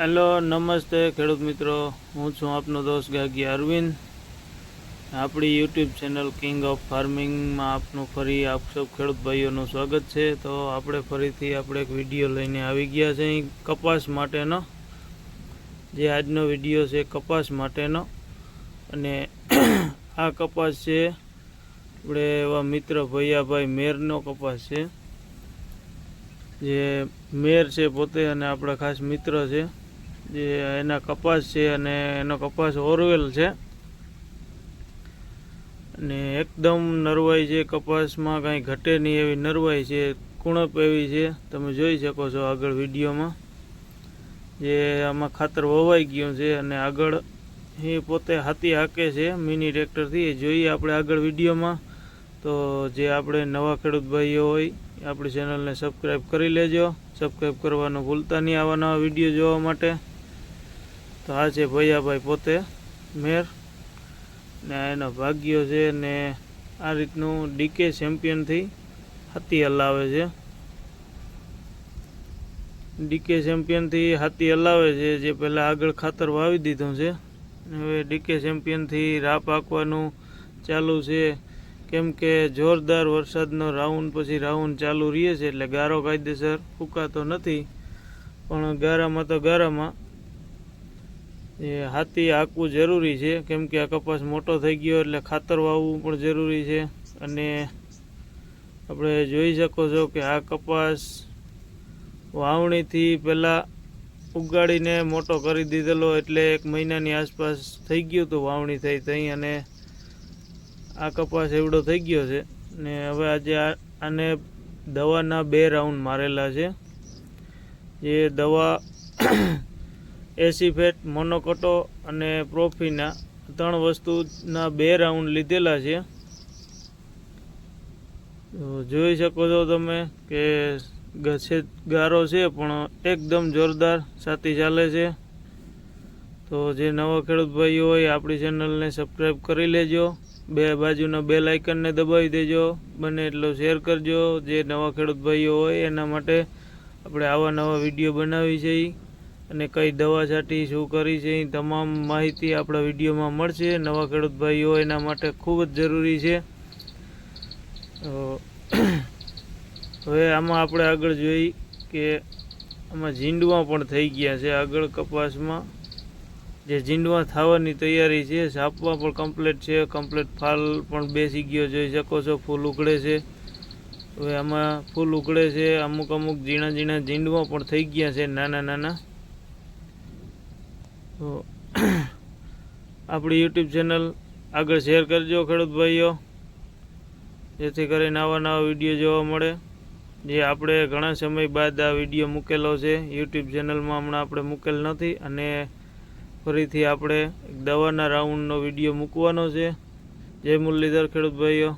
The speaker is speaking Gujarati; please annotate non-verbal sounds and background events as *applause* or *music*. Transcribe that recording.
હેલો, નમસ્તે ખેડૂત મિત્રો. હું છું આપનો દોસ્ત ગાગી અરવિંદ. આપણી યુટ્યુબ ચેનલ કિંગ ઓફ ફાર્મિંગમાં આપનું ફરી આપ સૌ ખેડૂત ભાઈઓનું સ્વાગત છે. તો આપણે ફરીથી આપણે એક વીડિયો લઈને આવી ગયા છે. અહીં કપાસ માટેનો, જે આજનો વીડિયો છે, કપાસ માટેનો. અને આ કપાસ છે, આપણે એવા મિત્ર ભૈયાભાઈ મેરનો કપાસ છે. જે મેર છે પોતે અને આપણા ખાસ મિત્ર છે. જે એના કપાસ છે અને એનો કપાસ ઓરવેલ છે. અને એકદમ નરવાઈ છે, કપાસમાં કાંઈ ઘટે નહીં એવી નરવાઈ છે, કુણપ એવી છે. તમે જોઈ શકો છો આગળ વિડીયોમાં જે આમાં ખાતર વવાઈ ગયું છે અને આગળ એ પોતે હાથી હાકે છે, મિની ટ્રેક્ટરથી. એ જોઈએ આપણે આગળ વિડીયોમાં. તો જે આપણે નવા ખેડૂત ભાઈઓ હોય, આપણી ચેનલને સબસ્ક્રાઈબ કરી લેજો. સબસ્ક્રાઈબ કરવાનું ભૂલતા નહીં આવા નવા વીડિયો જોવા માટે. તો આ છે ભૈયાભાઈ પોતે, મેર. ને એનો ભાગ્યો છે ને આ રીતનું ડીકે ચેમ્પિયનથી હાથી હલાવે છે. ડીકે ચેમ્પિયનથી હાથી હલાવે છે, જે પહેલાં આગળ ખાતર વાવી દીધું છે. હવે ડીકે ચેમ્પિયનથી રાપ હાંકવાનું ચાલુ છે. કેમ કે જોરદાર વરસાદનો રાઉન્ડ પછી રાઉન્ડ ચાલુ રહીએ છે એટલે ગારો કાયદેસર ફૂકાતો નથી. પણ ગારામાં તો ગારામાં. એ હાથી હાંકવું જરૂરી છે. કેમ કે આ કપાસ મોટો થઈ ગયો એટલે ખાતર વાવવું પણ જરૂરી છે. અને આપણે જોઈ શકો છો કે આ કપાસ વાવણીથી પહેલાં ઉગાડીને મોટો કરી દીધેલો એટલે એક મહિનાની આસપાસ થઈ ગયું હતું વાવણી થઈ થઈ અને આ કપાસ એવડો થઈ ગયો છે ને હવે આજે આને દવાના બે રાઉન્ડ મારેલા છે. જે દવા *clears throat* એસીફેટ, મોનોકોટો અને પ્રોફીના ત્રણ વસ્તુના બે રાઉન્ડ લીધેલા છે. જોઈ શકો છો તમે કે ગ- છે ગારો છે, પણ એકદમ જોરદાર સાથી ચાલે છે. તો જે નવા ખેડૂત ભાઈઓ હોય, આપણી ચેનલને સબસ્ક્રાઈબ કરી લેજો. બે બાજુના બે લાઇકનને દબાવી દેજો, બને એટલો શેર કરજો. જે નવા ખેડૂત ભાઈઓ હોય એના માટે આપણે આવા નવા વીડિયો બનાવી છે અને કઈ દવા છાંટી, શું કરી છે એ તમામ માહિતી આપણા વિડીયોમાં મળશે. નવા ખેડૂત ભાઈઓ એના માટે ખૂબ જ જરૂરી છે. હવે આમાં આપણે આગળ જોઈ કે આમાં ઝીંડવા પણ થઈ ગયા છે આગળ કપાસમાં. જે ઝીંડવા થવાની તૈયારી છે, સાપવા પણ કમ્પ્લીટ છે કમ્પ્લીટ ફાલ પણ બેસી ગયો જોઈ શકો છો ફૂલ ઉકળે છે. હવે આમાં ફૂલ ઉકળે છે, અમુક અમુક ઝીણા ઝીણા ઝીંડવા પણ થઈ ગયા છે, નાના નાના. તો *clears throat* આપણી યુટ્યુબ ચેનલ આગળ શેર કરજો, ખેડૂત ભાઈઓ. જેથી કરીને આવા નવા વીડિયો જોવા મળે. જે આપણે ઘણા સમય બાદ આ વીડિયો મૂકેલો છે, યુટ્યુબ ચેનલમાં હમણાં આપણે મૂકેલ નથી અને ફરીથી આપણે એક દવાના રાઉન્ડનો વીડિયો મૂકવાનો છે. જય મુરલીધર ખેડૂત ભાઈઓ.